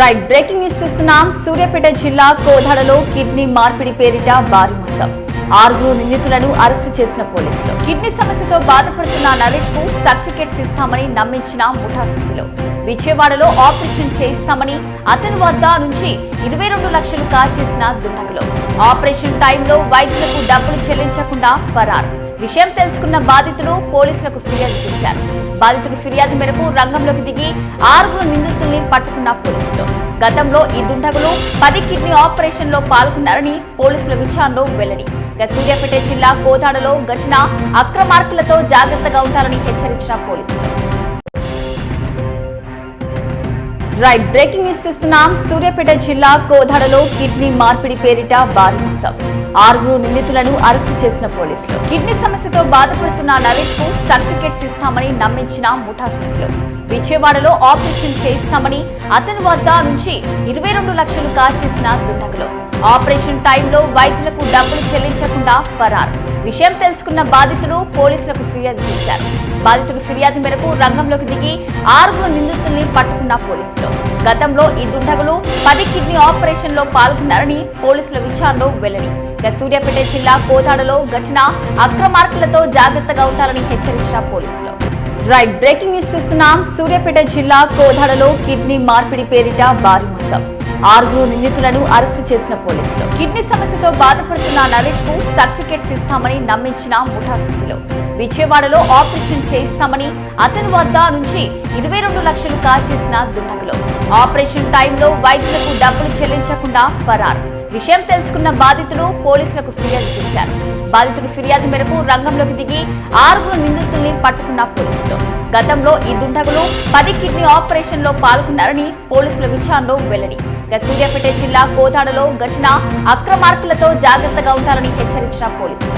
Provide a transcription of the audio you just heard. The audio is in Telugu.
రైట్ బ్రేకింగ్ న్యూస్ చూస్తున్నాం. సూర్యాపేట జిల్లా కోదాడలో కిడ్నీ మార్పిడి పేరిట భారీ మోసం. ఆరుగురు నిందితులను అరెస్టు చేసిన పోలీసులు. కిడ్నీ సమస్యతో బాధపడుతున్న నరేష్కు సర్టిఫికెట్స్ ఇస్తామని నమ్మించిన ముఠా సభ్యులు. విజయవాడలో ఆపరేషన్ చేయిస్తామని అతని వద్ద నుంచి ఇరవై రెండు లక్షలు కాచేసిన దుండగులు. ఆపరేషన్ టైంలో వైద్యులకు డబ్బులు చెల్లించకుండా పరారు. విషయం తెలుసుకున్న బాధితుడు పోలీసులకు ఫిర్యాదు చేశారు. బాధితుడు ఫిర్యాదు మేరకు రంగంలోకి దిగి ఆరుగురు నిందితుల్ని పట్టుకున్న పోలీసులు. గతంలో ఈ దుండగులు పది కిడ్నీ ఆపరేషన్లో పాల్గొన్నారని పోలీసుల విచారణలో వెల్లడి. ఇక సూర్యాపేట జిల్లా కోదాడలో ఘటన అక్రమార్కులతో జాగ్రత్తగా ఉంటారని హెచ్చరించిన పోలీసులు. రైట్ బ్రేకింగ్ న్యూస్ ఇస్తున్నాం సూర్యాపేట జిల్లా కోదాడలో కిడ్నీ మార్పిడి పేరిట భారీ మోసం ఆరుగురు నిందితులను అరెస్టు చేసిన పోలీసులు. కిడ్నీ సమస్యతో బాధపడుతున్న నరేష్కు సర్టిఫికెట్స్ ఇస్తామని నమ్మించిన ముఠా సభ్యులు. విజయవాడలో ఆపరేషన్ చేయిస్తామని అతని వద్ద నుంచి ఇరవై రెండు లక్షలు కాచేసిన దుండగులు. ఆపరేషన్ టైంలో వైద్యులకు డబ్బులు చెల్లించకుండా పరారు. విషయం తెలుసుకున్న బాధితుడు పోలీసులకు ఫిర్యాదు చేశారు. బాధితుడు ఫిర్యాదు మేరకు రంగంలోకి దిగి ఆరుగురు నిందితుల్ని పట్టుకున్న పోలీసులు. గతంలో ఈ దుండగులు పది కిడ్నీ ఆపరేషన్లో పాల్గొన్నారని పోలీసుల విచారణలో వెల్లడి. ఇక సూర్యాపేట జిల్లా కోదాడలో ఘటన అక్రమార్కులతో జాగ్రత్తగా ఉండాలని హెచ్చరించిన పోలీసులు. రైట్ బ్రేకింగ్ న్యూస్ చూస్తున్నాం. సూర్యాపేట జిల్లా కోదాడలో కిడ్నీ మార్పిడి పేరిట భారీ మోసం. ఆరుగురు నిందితులను అరెస్టు చేసిన పోలీసులు. కిడ్నీ సమస్యతో బాధపడుతున్న నరేష్కు సర్టిఫికేట్స్ ఇస్తామని నమ్మించిన ముఠా సభ్యులు విజయవాడలో ఆపరేషన్ చేయిస్తామని అతని వద్ద నుంచి ఇరవై రెండు లక్షలు కాచేసిన దుండగులు. ఆపరేషన్ టైంలో వైద్యులకు డబ్బులు చెల్లించకుండా పరారు. విషయం తెలుసుకున్న బాధితులు పోలీసులకు ఫిర్యాదు చేశారు. బాధితుడు ఫిర్యాదు మేరకు రంగంలోకి దిగి ఆరుగురు నిందితుల్ని పట్టుకున్న పోలీసులు. గతంలో ఈ దుండగులు పది కిడ్నీ ఆపరేషన్లో పాల్గొన్నారని పోలీసుల విచారణలో వెల్లడి. ఇక సూర్యాపేట జిల్లా కోదాడలో ఘటన అక్రమార్కులతో జాగ్రత్తగా ఉంటారని హెచ్చరించిన పోలీసులు.